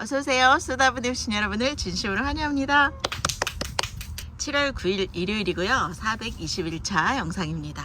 어서오세요. 내신 여러분을 진심으로 환영합니다. 7월 9일 일요일이고요. 421차 영상입니다.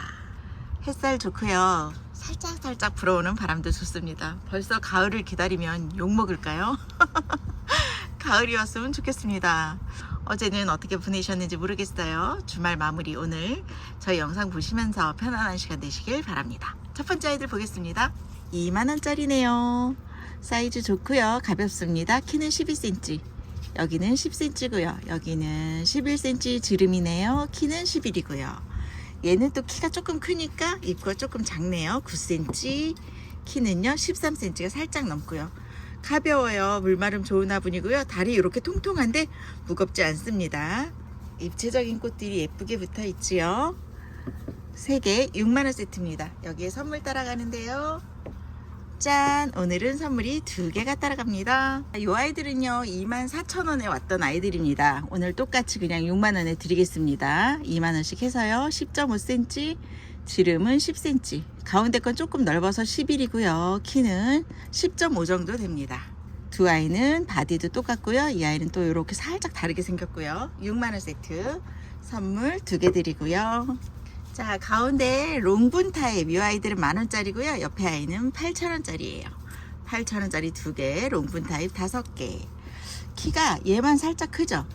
햇살 좋고요. 살짝 살짝 불어오는 바람도 좋습니다. 벌써 가을을 기다리면 욕 먹을까요? 가을이 왔으면 좋겠습니다. 어제는 어떻게 보내셨는지 모르겠어요. 주말 마무리 오늘 저희 영상 보시면서 편안한 시간 되시길 바랍니다. 첫 번째 아이들 보겠습니다. 2만원짜리네요. 사이즈 좋고요. 가볍습니다. 키는 12cm. 여기는 10cm고요. 여기는 11cm 지름이네요. 키는 11이고요. 얘는 또 키가 조금 크니까 입구가 조금 작네요. 9cm. 키는요 13cm가 살짝 넘고요. 가벼워요. 물마름 좋은 화분이고요. 다리 이렇게 통통한데 무겁지 않습니다. 입체적인 꽃들이 예쁘게 붙어 있지요. 3개 6만원 세트입니다. 여기에 선물 따라가는데요. 짠! 오늘은 선물이 두 개가 따라갑니다. 이 아이들은요, 24,000원에 왔던 아이들입니다. 오늘 똑같이 그냥 6만원에 드리겠습니다. 2만원씩 해서요, 10.5cm, 지름은 10cm. 가운데 건 조금 넓어서 11이고요. 키는 10.5 정도 됩니다. 두 아이는 바디도 똑같고요. 이 아이는 또 이렇게 살짝 다르게 생겼고요. 6만원 세트 선물 두 개 드리고요. 자, 가운데 롱분 타입 이 아이들은 만 원짜리고요. 옆에 아이는 8천 원짜리예요. 8천 원짜리 두 개, 롱분 타입 다섯 개. 키가 얘만 살짝 크죠?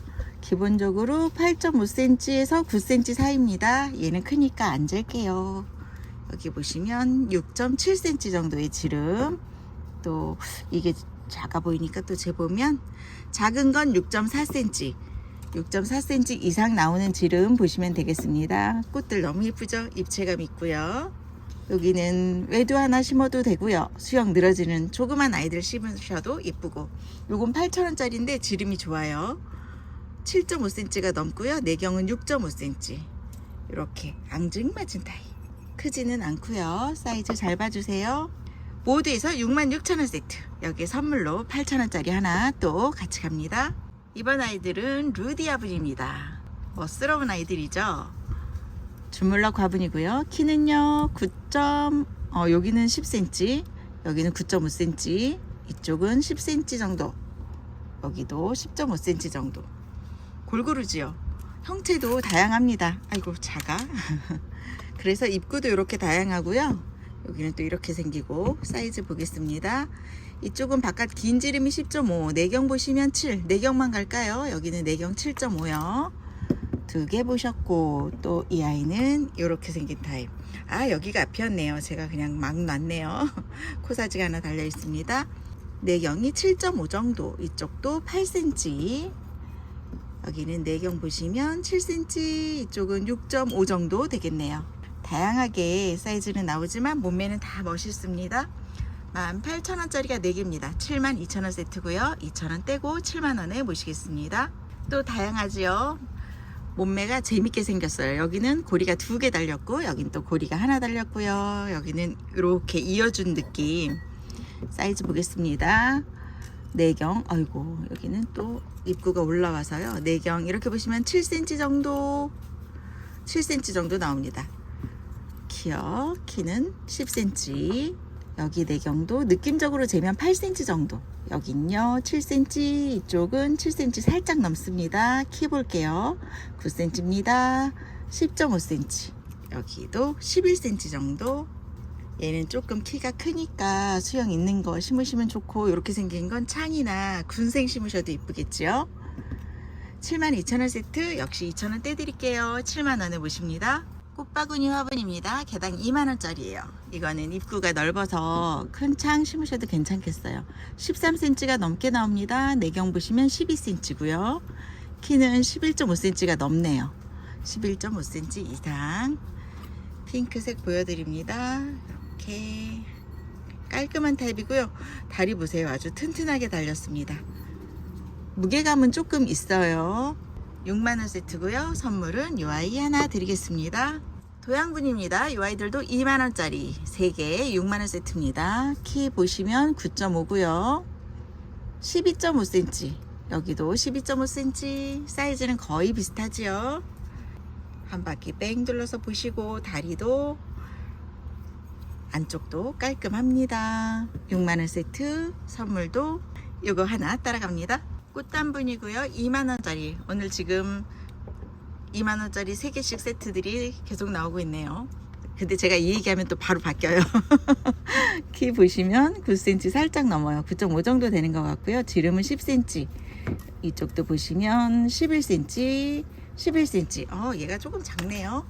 기본적으로 8.5cm에서 9cm 사이입니다. 얘는 크니까 안 잴게요. 여기 보시면 6.7cm 정도의 지름. 또 이게 작아 보이니까 또 재보면 작은 건 6.4cm. 6.4cm 이상 나오는 지름 보시면 되겠습니다. 꽃들 너무 예쁘죠? 입체감 있고요. 여기는 외도 하나 심어도 되고요. 수영 늘어지는 조그만 아이들 심으셔도 예쁘고. 요건 8,000원짜리인데 지름이 좋아요. 7.5cm가 넘고요. 내경은 6.5cm. 이렇게 앙증맞은 타입. 크지는 않고요. 사이즈 잘 봐주세요. 모두에서 66,000원 세트. 여기에 선물로 8,000원짜리 하나 또 같이 갑니다. 이번 아이들은 루디 아 분입니다. 멋스러운 아이들이죠. 주물럭 화분이고요. 키는요 9. 어, 여기는 10cm, 여기는 9.5cm, 이쪽은 10cm 정도, 여기도 10.5cm 정도. 골고루지요. 형태도 다양합니다. 아이고 작아. 그래서 입구도 이렇게 다양하고요. 여기는 또 이렇게 생기고 사이즈 보겠습니다. 이쪽은 바깥 긴 지름이 10.5 내경 보시면 7 내경만 갈까요? 여기는 내경 7.5요. 두 개 보셨고 또 이 아이는 이렇게 생긴 타입. 아 여기가 앞이었네요. 제가 그냥 막 놨네요. 코사지가 하나 달려 있습니다. 내경이 7.5 정도. 이쪽도 8cm 여기는 내경 보시면 7cm 이쪽은 6.5 정도 되겠네요. 다양하게 사이즈는 나오지만 몸매는 다 멋있습니다 18,000원짜리가 4개입니다. 72,000원 세트고요. 2,000원 떼고 7만원에 모시겠습니다. 또 다양하지요. 몸매가 재밌게 생겼어요. 여기는 고리가 두 개 달렸고 여긴 또 고리가 하나 달렸고요. 여기는 이렇게 이어준 느낌. 사이즈 보겠습니다. 내경, 아이고 여기는 또 입구가 올라와서요. 내경 이렇게 보시면 7cm 정도, 7cm 정도 나옵니다. 키어 키는 10cm. 여기 내경도 느낌적으로 재면 8cm 정도. 여긴요 7cm, 이쪽은 7cm 살짝 넘습니다. 키 볼게요. 9cm입니다. 10.5cm. 여기도 11cm 정도. 얘는 조금 키가 크니까 수영 있는 거 심으시면 좋고 이렇게 생긴 건 창이나 군생 심으셔도 이쁘겠지요. 72,000원 세트 역시 2,000원 떼드릴게요. 7만원에 모십니다. 꽃바구니 화분입니다. 개당 2만원짜리예요. 이거는 입구가 넓어서 큰 창 심으셔도 괜찮겠어요. 13cm가 넘게 나옵니다. 내경 보시면 12cm고요. 키는 11.5cm가 넘네요. 11.5cm 이상. 핑크색 보여드립니다. 이렇게 깔끔한 타입이고요. 다리 보세요. 아주 튼튼하게 달렸습니다. 무게감은 조금 있어요. 6만원 세트고요. 선물은 이 아이 하나 드리겠습니다. 도양분입니다. 이 아이들도 2만원짜리 3개 6만원 세트입니다. 키 보시면 9.5고요. 12.5cm 여기도 12.5cm 사이즈는 거의 비슷하지요. 한 바퀴 뺑 둘러서 보시고 다리도 안쪽도 깔끔합니다. 6만원 세트 선물도 요거 하나 따라갑니다. 꽃단분이고요. 2만원짜리. 오늘 지금 2만원짜리 3개씩 세트들이 계속 나오고 있네요. 근데 제가 이 얘기하면 또 바로 바뀌어요. 키 보시면 9cm 살짝 넘어요. 9.5 정도 되는 것 같고요. 지름은 10cm. 이쪽도 보시면 11cm, 11cm. 어, 얘가 조금 작네요.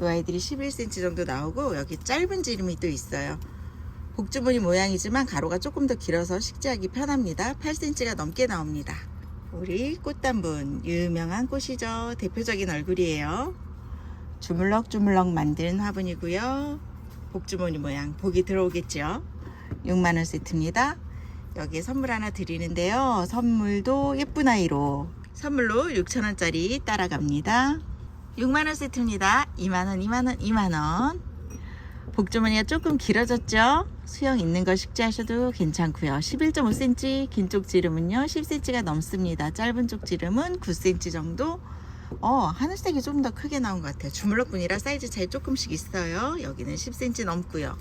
이 아이들이 11cm 정도 나오고 여기 짧은 지름이 또 있어요. 복주머니 모양이지만 가로가 조금 더 길어서 식재하기 편합니다. 8cm가 넘게 나옵니다. 우리 꽃단분 유명한 꽃이죠. 대표적인 얼굴이에요. 주물럭주물럭 만든 화분이고요. 복주머니 모양 복이 들어오겠죠. 6만원 세트입니다. 여기에 선물 하나 드리는데요. 선물도 예쁜 아이로 선물로 6천원짜리 따라갑니다. 6만원 세트입니다. 2만원, 2만원, 2만원. 복주머니가 조금 길어졌죠? 수영 있는 거 식재하셔도 괜찮고요. 11.5cm, 긴 쪽 지름은요 10cm가 넘습니다. 짧은 쪽 지름은 9cm 정도. 어, 하늘색이 좀 더 크게 나온 것 같아요. 주물럭분이라 사이즈 차이 조금씩 있어요. 여기는 10cm 넘고요.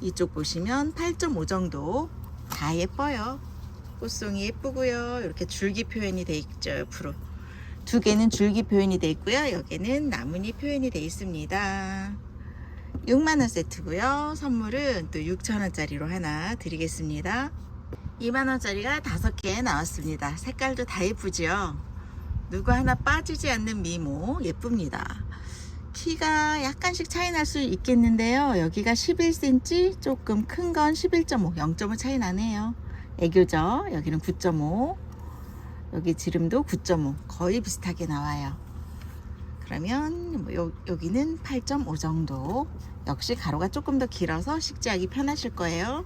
이쪽 보시면 8.5 정도. 다 예뻐요. 꽃송이 예쁘고요. 이렇게 줄기 표현이 돼 있죠, 옆으로. 두 개는 줄기 표현이 돼 있고요. 여기는 나뭇잎 표현이 돼 있습니다. 6만원 세트고요. 선물은 또 6천원짜리로 하나 드리겠습니다. 2만원짜리가 5개 나왔습니다. 색깔도 다 예쁘죠? 누구 하나 빠지지 않는 미모 예쁩니다. 키가 약간씩 차이 날 수 있겠는데요. 여기가 11cm, 조금 큰 건 11.5, 0.5 차이 나네요. 애교죠? 여기는 9.5, 여기 지름도 9.5, 거의 비슷하게 나와요. 그러면 뭐 요, 여기는 8.5 정도. 역시 가로가 조금 더 길어서 식재하기 편하실 거예요.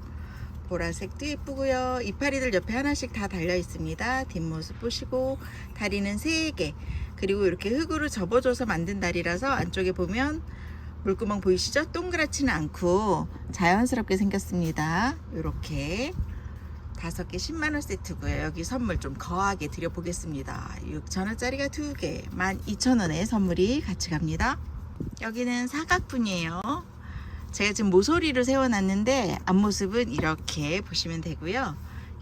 보라색도 예쁘고요. 이파리들 옆에 하나씩 다 달려 있습니다. 뒷모습 보시고 다리는 3개. 그리고 이렇게 흙으로 접어줘서 만든 다리라서 안쪽에 보면 물구멍 보이시죠? 동그랗지는 않고 자연스럽게 생겼습니다. 이렇게 다섯 개 10만원 세트고요. 여기 선물 좀 거하게 드려보겠습니다. 6천원짜리가 두 개, 12,000원에 선물이 같이 갑니다. 여기는 사각분이에요. 제가 지금 모서리를 세워놨는데 앞모습은 이렇게 보시면 되고요.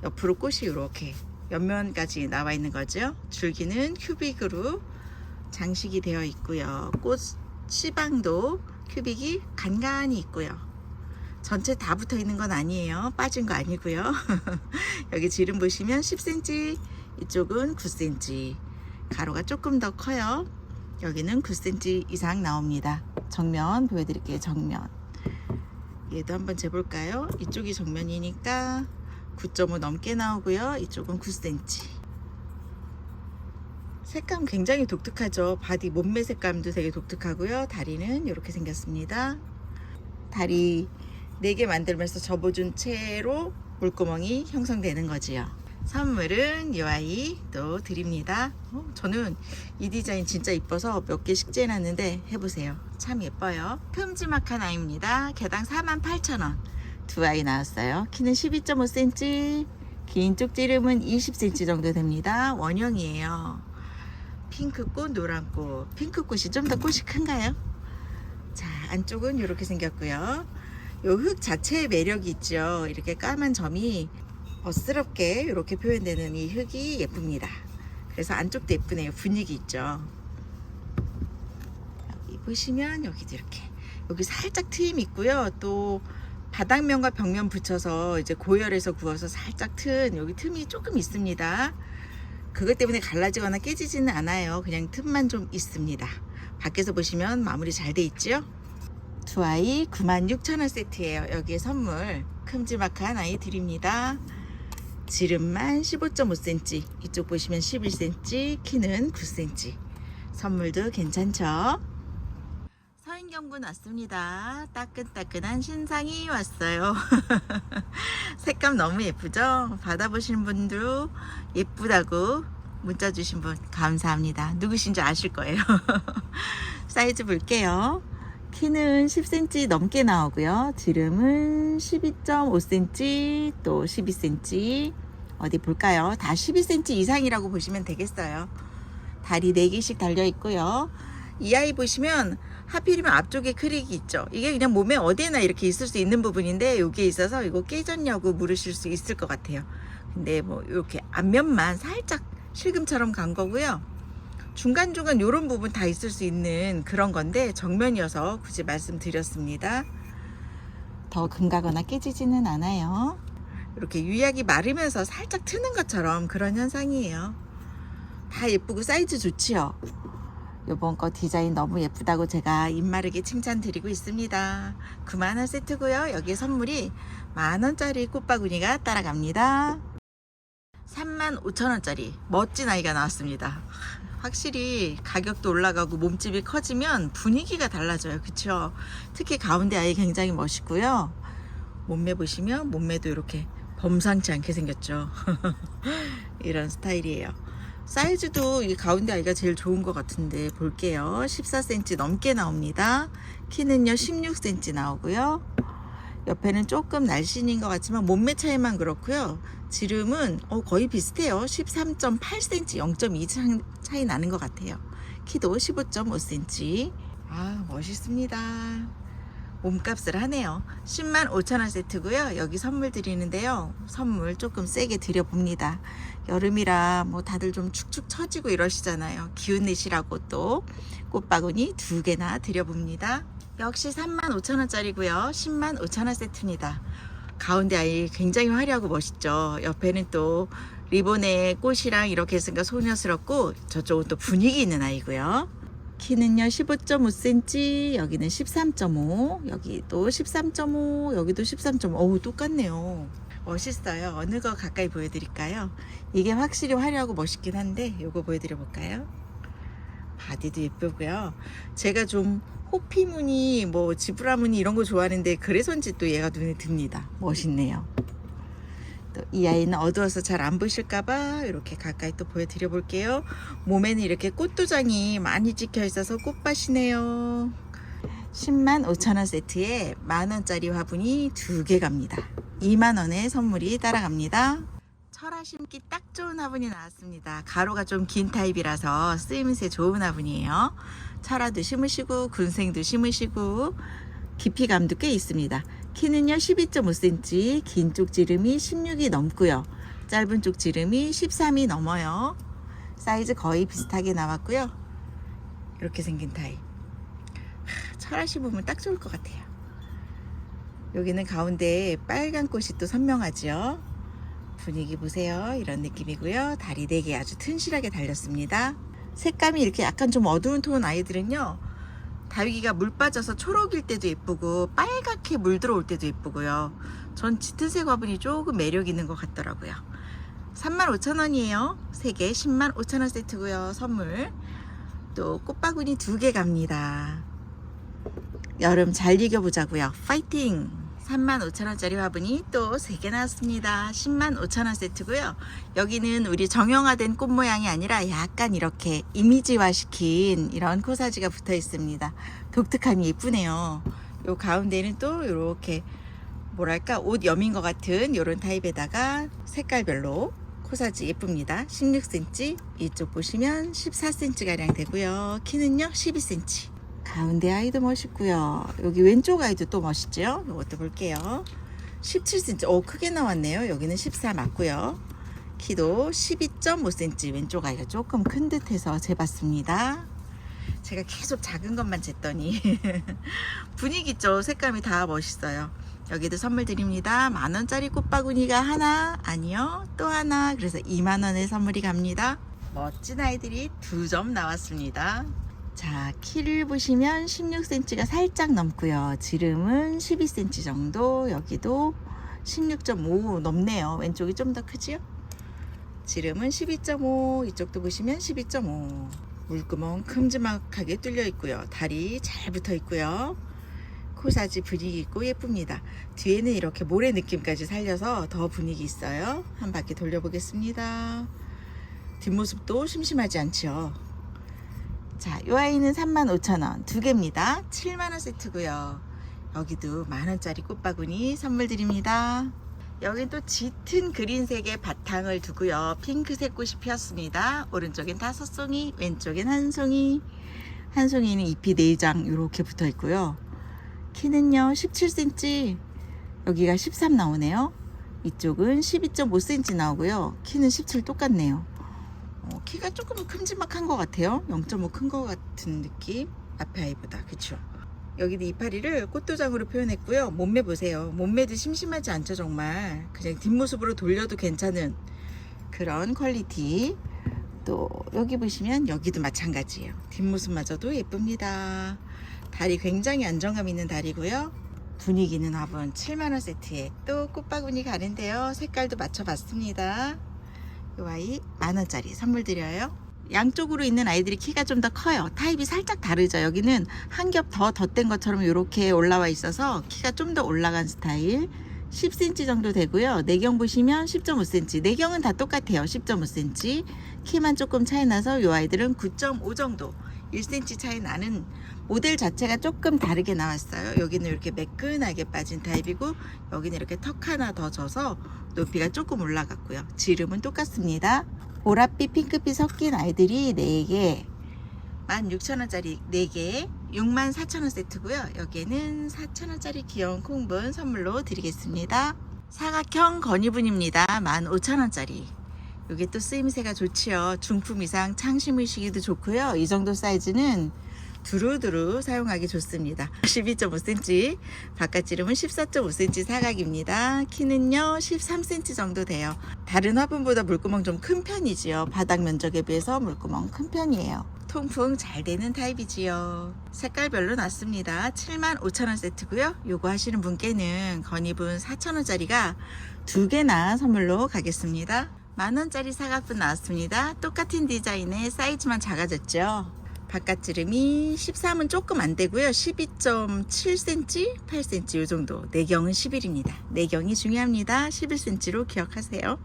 옆으로 꽃이 이렇게 옆면까지 나와 있는 거죠. 줄기는 큐빅으로 장식이 되어 있고요. 꽃 시방도 큐빅이 간간히 있고요. 전체 다 붙어 있는 건 아니에요. 빠진 거 아니고요. 여기 지름 보시면 10cm, 이쪽은 9cm. 가로가 조금 더 커요. 여기는 9cm 이상 나옵니다. 정면 보여드릴게요. 정면. 얘도 한번 재볼까요? 이쪽이 정면이니까 9.5 넘게 나오고요. 이쪽은 9cm. 색감 굉장히 독특하죠. 바디 몸매 색감도 되게 독특하고요. 다리는 이렇게 생겼습니다. 다리 4개 만들면서 접어준 채로 물구멍이 형성되는 거지요. 선물은 이 아이 또 드립니다. 어, 저는 이 디자인 진짜 이뻐서 몇개 식재해놨는데 해보세요. 참 예뻐요. 큼지막한 아이입니다. 개당 48,000원. 두 아이 나왔어요. 키는 12.5cm, 긴 쪽지름은 20cm 정도 됩니다. 원형이에요. 핑크꽃, 노란꽃. 핑크꽃이 좀 더 꽃이 큰가요? 자, 안쪽은 이렇게 생겼고요. 요 흙 자체의 매력이 있죠. 이렇게 까만 점이 멋스럽게 이렇게 표현되는 이 흙이 예쁩니다. 그래서 안쪽도 예쁘네요. 분위기 있죠. 여기 보시면 여기도 이렇게 여기 살짝 트임 있고요. 또 바닥면과 벽면 붙여서 이제 고열에서 구워서 살짝 튼 여기 틈이 조금 있습니다. 그것 때문에 갈라지거나 깨지지는 않아요. 그냥 틈만 좀 있습니다. 밖에서 보시면 마무리 잘 돼 있죠? 두 아이 96,000원 세트예요. 여기에 선물 큼지막한 아이 드립니다. 지름만 15.5cm, 이쪽 보시면 11cm, 키는 9cm. 선물도 괜찮죠? 서인경군 왔습니다. 따끈따끈한 신상이 왔어요. 색감 너무 예쁘죠? 받아보신 분도 예쁘다고 문자 주신 분 감사합니다. 누구신지 아실 거예요. 사이즈 볼게요. 키는 10cm 넘게 나오고요. 지름은 12.5cm 또 12cm 어디 볼까요? 다 12cm 이상이라고 보시면 되겠어요. 다리 4개씩 달려 있고요. 이 아이 보시면 하필이면 앞쪽에 크릭이 있죠. 이게 그냥 몸에 어디나 이렇게 있을 수 있는 부분인데 여기에 있어서 이거 깨졌냐고 물으실 수 있을 것 같아요. 근데 뭐 이렇게 앞면만 살짝 실금처럼 간 거고요. 중간중간 이런 부분 다 있을 수 있는 그런 건데 정면이어서 굳이 말씀드렸습니다. 더 금가거나 깨지지는 않아요. 이렇게 유약이 마르면서 살짝 트는 것처럼 그런 현상이에요. 다 예쁘고 사이즈 좋지요. 요번 거 디자인 너무 예쁘다고 제가 입마르게 칭찬드리고 있습니다. 9만원 세트고요. 여기 선물이 만원짜리 꽃바구니가 따라갑니다. 3만 5천원짜리 멋진 아이가 나왔습니다. 확실히 가격도 올라가고 몸집이 커지면 분위기가 달라져요. 그쵸? 특히 가운데 아이 굉장히 멋있고요. 몸매 보시면 몸매도 이렇게 범상치 않게 생겼죠. 이런 스타일이에요. 사이즈도 이 가운데 아이가 제일 좋은 것 같은데 볼게요. 14cm 넘게 나옵니다. 키는요 16cm 나오고요. 옆에는 조금 날씬인 것 같지만 몸매 차이만 그렇고요. 지름은 어, 거의 비슷해요. 13.8cm, 0.2 차이 나는 것 같아요. 키도 15.5cm. 아 멋있습니다. 몸값을 하네요. 10만 5천원 세트고요. 여기 선물 드리는데요. 선물 조금 세게 드려봅니다. 여름이라 뭐 다들 좀 축축 처지고 이러시잖아요. 기운 내시라고 또 꽃바구니 두 개나 드려봅니다. 역시 3만 5천원짜리고요. 10만 5천원 세트입니다. 가운데 아이 굉장히 화려하고 멋있죠. 옆에는 또 리본에 꽃이랑 이렇게 했으니까 소녀스럽고 저쪽은 또 분위기 있는 아이고요. 키는요 15.5cm 여기는 13.5 여기도 13.5 여기도 13.5 어우 똑같네요. 멋있어요. 어느 거 가까이 보여드릴까요? 이게 확실히 화려하고 멋있긴 한데 요거 보여드려 볼까요? 바디도 예쁘고요. 제가 좀 호피 무늬 뭐 지브라 무늬 이런 거 좋아하는데 그래서인지 또 얘가 눈에 듭니다. 멋있네요. 또 이 아이는 어두워서 잘 안 보실까봐 이렇게 가까이 또 보여드려 볼게요. 몸에는 이렇게 꽃도장이 많이 찍혀 있어서 꽃밭이네요. 10만 5천원 세트에 만원짜리 화분이 두 개 갑니다. 2만원의 선물이 따라갑니다. 철화 심기 딱 좋은 화분이 나왔습니다. 가로가 좀 긴 타입이라서 쓰임새 좋은 화분이에요. 철화도 심으시고 군생도 심으시고 깊이감도 꽤 있습니다. 키는요 12.5cm, 긴 쪽 지름이 16이 넘고요. 짧은 쪽 지름이 13이 넘어요. 사이즈 거의 비슷하게 나왔고요. 이렇게 생긴 타입. 하, 철화 심으면 딱 좋을 것 같아요. 여기는 가운데 빨간 꽃이 또 선명하죠. 분위기 보세요. 이런 느낌이고요. 다리 4개 아주 튼실하게 달렸습니다. 색감이 이렇게 약간 좀 어두운 톤 아이들은요. 다육이가 물 빠져서 초록일 때도 예쁘고 빨갛게 물 들어올 때도 예쁘고요. 전 짙은색 화분이 조금 매력 있는 것 같더라고요. 35,000원이에요. 3개 10만 5천원 세트고요. 선물. 또 꽃바구니 2개 갑니다. 여름 잘 이겨보자고요. 파이팅! 35,000원짜리 화분이 또 3개 나왔습니다. 10만 5천원 세트고요. 여기는 우리 정형화된 꽃 모양이 아니라 약간 이렇게 이미지화 시킨 이런 코사지가 붙어 있습니다. 독특하니 예쁘네요. 요 가운데는 또 이렇게 뭐랄까 옷 여민 것 같은 이런 타입에다가 색깔별로 코사지 예쁩니다. 16cm 이쪽 보시면 14cm가량 되고요. 키는요 12cm 가운데 아이도 멋있고요. 여기 왼쪽 아이도 또 멋있죠? 이것도 볼게요. 17cm. 오 크게 나왔네요. 여기는 14 맞고요. 키도 12.5cm. 왼쪽 아이가 조금 큰 듯해서 재봤습니다. 제가 계속 작은 것만 쟀더니 분위기 있죠. 색감이 다 멋있어요. 여기도 선물 드립니다. 만 원짜리 꽃바구니가 하나 아니요 또 하나 그래서 2만 원의 선물이 갑니다. 멋진 아이들이 두 점 나왔습니다. 자, 키를 보시면 16cm가 살짝 넘고요. 지름은 12cm 정도. 여기도 16.5 넘네요. 왼쪽이 좀 더 크지요? 지름은 12.5. 이쪽도 보시면 12.5. 물구멍 큼지막하게 뚫려 있고요. 다리 잘 붙어 있고요. 코사지 분위기 있고 예쁩니다. 뒤에는 이렇게 모래 느낌까지 살려서 더 분위기 있어요. 한 바퀴 돌려보겠습니다. 뒷모습도 심심하지 않죠. 자, 이 아이는 35,000원 두 개입니다. 7만원 세트고요. 여기도 만원짜리 꽃바구니 선물 드립니다. 여긴 또 짙은 그린색의 바탕을 두고요. 핑크색 꽃이 피었습니다. 오른쪽엔 다섯 송이, 왼쪽엔 한 송이. 한 송이는 잎이 4장 이렇게 붙어 있고요. 키는요 17cm 여기가 13 나오네요. 이쪽은 12.5cm 나오고요. 키는 17 똑같네요. 어, 키가 조금 큼지막한 것 같아요. 0.5 큰 것 같은 느낌. 앞에 아이보다 그쵸? 여기도 이파리를 꽃도장으로 표현했고요. 몸매 보세요. 몸매도 심심하지 않죠 정말. 그냥 뒷모습으로 돌려도 괜찮은 그런 퀄리티. 또 여기 보시면 여기도 마찬가지예요. 뒷모습마저도 예쁩니다. 다리 굉장히 안정감 있는 다리고요. 분위기는 화분 7만원 세트에 또 꽃바구니 가는데요. 색깔도 맞춰봤습니다. 이 아이 만원짜리 선물 드려요. 양쪽으로 있는 아이들이 키가 좀 더 커요. 타입이 살짝 다르죠. 여기는 한 겹 더 덧댄 것처럼 이렇게 올라와 있어서 키가 좀 더 올라간 스타일. 10cm 정도 되고요. 내경 보시면 10.5cm. 내경은 다 똑같아요. 10.5cm. 키만 조금 차이 나서 이 아이들은 9.5 정도. 1cm 차이 나는 모델 자체가 조금 다르게 나왔어요. 여기는 이렇게 매끈하게 빠진 타입이고 여기는 이렇게 턱 하나 더 져서 높이가 조금 올라갔고요. 지름은 똑같습니다. 보랏빛, 핑크빛 섞인 아이들이 4개, 16,000원짜리 4개, 64,000원 세트고요. 여기에는 4,000원짜리 귀여운 콩분 선물로 드리겠습니다. 사각형 건이분입니다. 15,000원짜리. 이게 또 쓰임새가 좋지요. 중품 이상 창심을 시기도 좋고요. 이 정도 사이즈는 두루두루 사용하기 좋습니다. 12.5cm, 바깥 지름은 14.5cm 사각입니다. 키는요 13cm 정도 돼요. 다른 화분보다 물구멍 좀 큰 편이지요. 바닥 면적에 비해서 물구멍 큰 편이에요. 통풍 잘 되는 타입이지요. 색깔별로 났습니다. 75,000원 세트고요. 요거 하시는 분께는 건이분 4,000원짜리가 두 개나 선물로 가겠습니다. 만원짜리 사각분 나왔습니다. 똑같은 디자인의 사이즈만 작아졌죠. 바깥 지름이 13은 조금 안 되고요. 12.7cm, 8cm 요 정도. 내경은 11입니다. 내경이 중요합니다. 11cm로 기억하세요.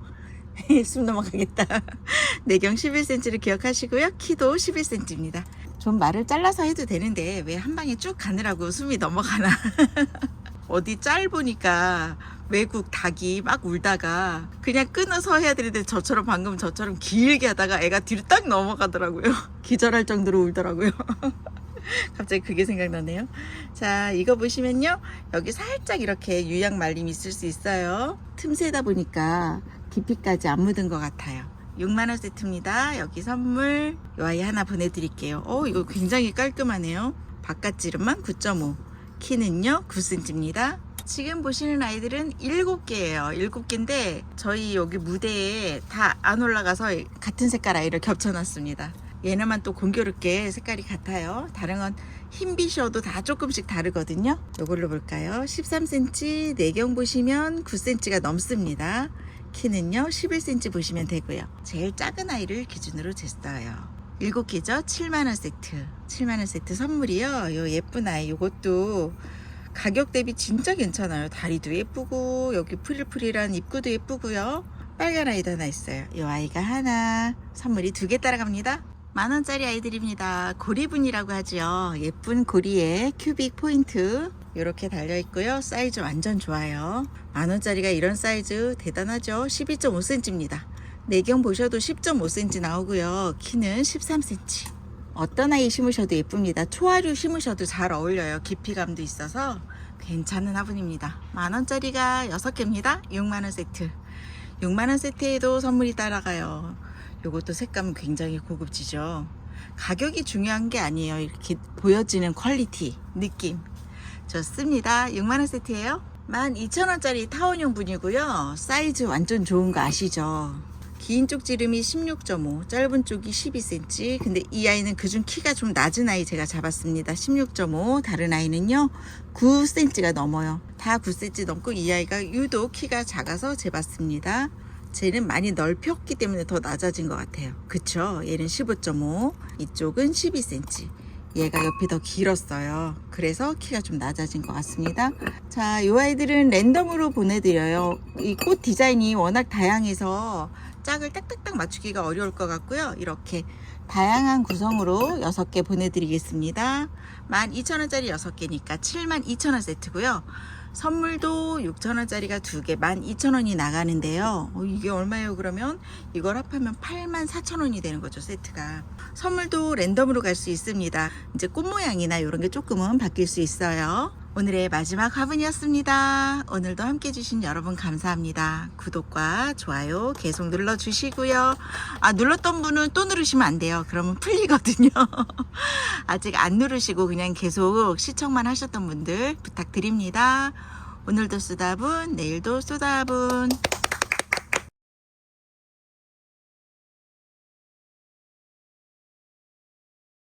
숨 넘어가겠다. 내경 11cm를 기억하시고요. 키도 11cm입니다. 좀 말을 잘라서 해도 되는데 왜 한 방에 쭉 가느라고 숨이 넘어가나. 어디 짧으니까 외국 닭이 막 울다가 그냥 끊어서 해야 되는데 저처럼 방금 저처럼 길게 하다가 애가 뒤로 딱 넘어가더라고요. 기절할 정도로 울더라고요. 갑자기 그게 생각나네요. 자, 이거 보시면요. 여기 살짝 이렇게 유약 말림 있을 수 있어요. 틈새다 보니까 깊이까지 안 묻은 것 같아요. 6만원 세트입니다. 여기 선물 요 아이 하나 보내드릴게요. 어, 이거 굉장히 깔끔하네요. 바깥 지름만 9.5. 키는요 9cm입니다. 지금 보시는 아이들은 7개예요. 7개인데 저희 여기 무대에 다 안 올라가서 같은 색깔 아이를 겹쳐놨습니다. 얘네만 또 공교롭게 색깔이 같아요. 다른 건 흰빛이어도 다 조금씩 다르거든요. 이걸로 볼까요? 13cm, 내경 보시면 9cm가 넘습니다. 키는요 11cm 보시면 되고요. 제일 작은 아이를 기준으로 쟀어요. 7개죠? 7만원 세트. 7만원 세트 선물이요. 요 예쁜 아이 요것도 가격 대비 진짜 괜찮아요. 다리도 예쁘고 여기 프릴프릴한 입구도 예쁘고요. 빨간 아이도 하나 있어요. 요 아이가 하나 선물이 두 개 따라갑니다. 만원짜리 아이들입니다. 고리분이라고 하죠. 예쁜 고리에 큐빅 포인트 이렇게 달려 있고요. 사이즈 완전 좋아요. 만원짜리가 이런 사이즈 대단하죠. 12.5cm입니다. 내경 보셔도 10.5cm 나오고요. 키는 13cm. 어떤 아이 심으셔도 예쁩니다. 초아류 심으셔도 잘 어울려요. 깊이감도 있어서 괜찮은 화분입니다. 만원짜리가 6개입니다. 6만원 세트. 6만원 세트에도 선물이 따라가요. 요것도 색감은 굉장히 고급지죠. 가격이 중요한 게 아니에요. 이렇게 보여지는 퀄리티, 느낌. 좋습니다. 6만원 세트예요. 12,000원짜리 타원용 분이고요. 사이즈 완전 좋은 거 아시죠? 긴 쪽 지름이 16.5, 짧은 쪽이 12cm. 근데 이 아이는 그중 키가 좀 낮은 아이 제가 잡았습니다. 16.5. 다른 아이는요, 9cm가 넘어요. 다 9cm 넘고 이 아이가 유독 키가 작아서 재봤습니다. 쟤는 많이 넓혔기 때문에 더 낮아진 것 같아요. 그쵸? 얘는 15.5, 이쪽은 12cm. 얘가 옆이 더 길었어요. 그래서 키가 좀 낮아진 것 같습니다. 자, 이 아이들은 랜덤으로 보내드려요. 이 꽃 디자인이 워낙 다양해서 짝을 딱딱딱 맞추기가 어려울 것 같고요. 이렇게 다양한 구성으로 6개 보내드리겠습니다. 12,000원짜리 6개니까 72,000원 세트고요. 선물도 6,000원짜리가 두개 12,000원이 나가는데요. 어, 이게 얼마예요, 그러면? 이걸 합하면 84,000원이 되는 거죠, 세트가. 선물도 랜덤으로 갈 수 있습니다. 이제 꽃 모양이나 이런 게 조금은 바뀔 수 있어요. 오늘의 마지막 화분이었습니다. 오늘도 함께 해주신 여러분 감사합니다. 구독과 좋아요 계속 눌러주시고요. 아, 눌렀던 분은 또 누르시면 안 돼요. 그러면 풀리거든요. 아직 안 누르시고 그냥 계속 시청만 하셨던 분들 부탁드립니다. 오늘도 쏘다분, 내일도 쏘다분.